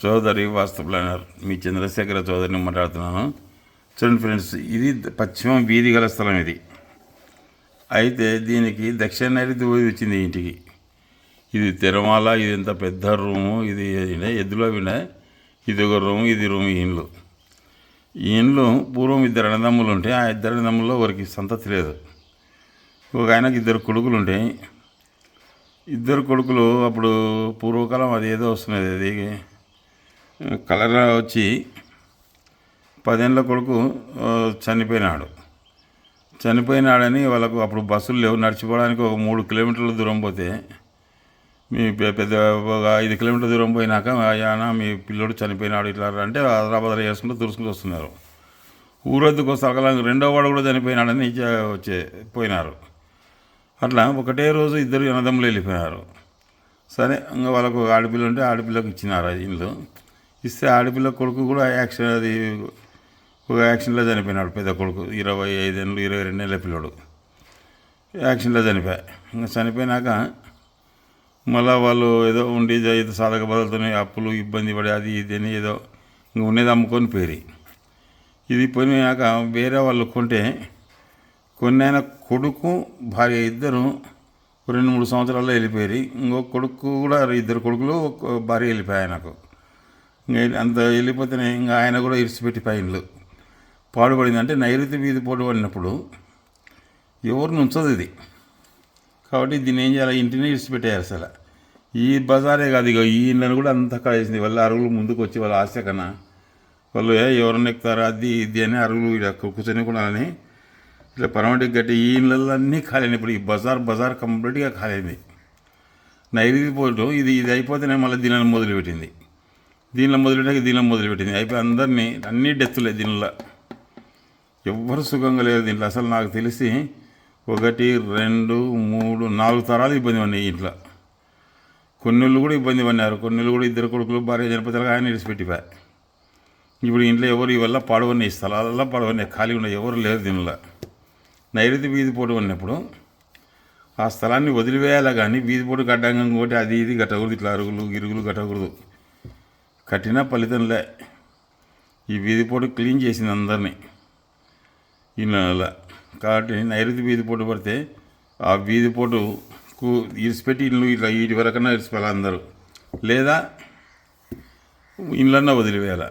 Chowdary vastu planner మీ చంద్రశేఖర చౌదరిని మాట్లాడుతున్నాను. చూడండి ఫ్రెండ్స్ ఇది పశ్చిమ వీధి గల స్థలం ఇది. అయితే దీనికి దక్షిణ నైరుతి ఊది వచ్చింది ఇంటికి. ఇది తిరుమల ఇది ఎంత పెద్ద రూము ఇది ఎద్దులో విన ఇది ఒక రూము ఇది రూమ్ ఈ ఇండ్లు. ఈ ఇండ్లు పూర్వం ఇద్దరు అన్నదమ్ములు ఉంటే ఆ ఇద్దరు అన్నదమ్ముల్లో వారికి సంతతి లేదు. ఒక ఆయనకి ఇద్దరు కొడుకులు ఉంటాయి ఇద్దరు కొడుకులు అప్పుడు పూర్వకాలం అది ఏదో వస్తున్నది అది కలర్ వచ్చి పదేళ్ళ కొడుకు చనిపోయినాడు. చనిపోయినాడని వాళ్ళకు అప్పుడు బస్సులు లేవు. నడిచిపోవడానికి ఒక మూడు కిలోమీటర్ల దూరం పోతే మీ పెద్ద ఒక ఐదు కిలోమీటర్ల దూరం పోయినాక అయ్యానా మీ పిల్లోడు చనిపోయినాడు ఇట్లా అంటే హైదరాబాద్ చేసుకుంటూ తురుసుకుంటూ వస్తున్నారు. ఊరొద్దుకు సగల రెండో వాడు కూడా చనిపోయినాడని ఇచ్చే వచ్చే పోయినారు. అట్లా ఒకటే రోజు ఇద్దరు అన్నదమ్ములు వెళ్ళిపోయినారు. సరే ఇంకా వాళ్ళకు ఆడపిల్ల ఉంటే ఆడపిల్లకు ఇచ్చినారు అది ఇల్లు ఇస్తే ఆడపిల్ల కొడుకు కూడా యాక్షన్ అది ఒక యాక్సిడెంట్లో చనిపోయినాడు పెద్ద కొడుకు. ఇరవై ఐదేళ్ళు ఇరవై రెండేళ్ళ పిల్లడు. యాక్సిడెంట్లో చనిపోయా ఇంకా చనిపోయినాక మళ్ళీ వాళ్ళు ఏదో ఉండి ఏదో సాధక బదులుతున్నాయి అప్పులు ఇబ్బంది పడి అది ఇది అని ఏదో ఇంక ఉండేది అమ్ముకొని పేరి ఇది పోయినాక వేరే వాళ్ళు కొంటే కొన్ని ఆయన కొడుకు భార్య ఇద్దరు రెండు మూడు సంవత్సరాల్లో వెళ్ళిపోయారు. ఇంకో కొడుకు కూడా ఇద్దరు కొడుకులు ఒక భార్య వెళ్ళిపోయాయి నాకు అంత వెళ్ళిపోతేనే ఇంకా ఆయన కూడా ఇరిచిపెట్టి పైన్లు. పాడుపడింది అంటే నైరుతి వీధి పడినప్పుడు ఎవరిని ఉంచదు ఇది. కాబట్టి దీన్ని ఏం చేయాలి? ఇంటినే ఇరిచిపెట్టేయాలి అసలు. ఈ బజారే కాదు ఇక ఈ ఇళ్ళను కూడా అంతా కడేసింది వాళ్ళ అరుగులు ముందుకు వచ్చి వాళ్ళ ఆశ కన్నా వాళ్ళు ఏ ఎవరన్నా ఎక్కుతారా? అది ఇది అని అరుగులు ఇలా కూర్చొని కూడా అని ఇట్లా పరమటికి గట్టి ఈ ఇళ్ళన్నీ అన్నీ ఖాళీ ఇప్పుడు ఈ బజార్ బజార్ కంప్లీట్గా ఖాళీ అయింది నైరుతి పోటీ ఇది ఇది అయిపోతేనే మళ్ళీ దీనిని మొదలుపెట్టింది. దీనిలో మొదలుపెట్టాక దీనిలో మొదలుపెట్టింది. అయిపోయి అందరినీ అన్ని డెత్తులే దీనిలో. ఎవ్వరు సుఖంగా లేరు దీంట్లో. అసలు నాకు తెలిసి ఒకటి రెండు మూడు నాలుగు తరాలు ఇబ్బంది పడినాయి ఇంట్లో. కొన్నిళ్ళు కూడా ఇబ్బంది పడినారు. కొన్నిళ్ళు కూడా ఇద్దరు కొడుకులు భార్య చనిపోతారు ఆయన విడిచిపెట్టిపోయా ఇప్పుడు ఇంట్లో ఎవరు ఇవల్ల పడవన్నాయి స్థలాలలో పడవన్నాయి ఖాళీ ఉన్నాయి. ఎవరు లేరు దీనిలో. నైరుతి వీధి పోటు ఉన్నప్పుడు ఆ స్థలాన్ని వదిలివేయాలి కానీ వీధి పోటు కట్టంగా ఇంకోటి అది ఇది కట్టకూడదు. ఇట్లా అరుగులు గిరుగులు కట్టకూడదు. కఠిన ఫలితంలే. ఈ వీధిపోటు క్లీన్ చేసింది అందరినీ. ఈ నెల కాబట్టి నైరుతి వీధిపోటు పడితే ఆ వీధి పోటుకు ఇరిసిపెట్టి ఇల్లు ఇట్లా వీటి వరకన్నా ఇరిసిపోయాలి అందరూ. లేదా ఇళ్ళన్నా వదిలివేయాలి?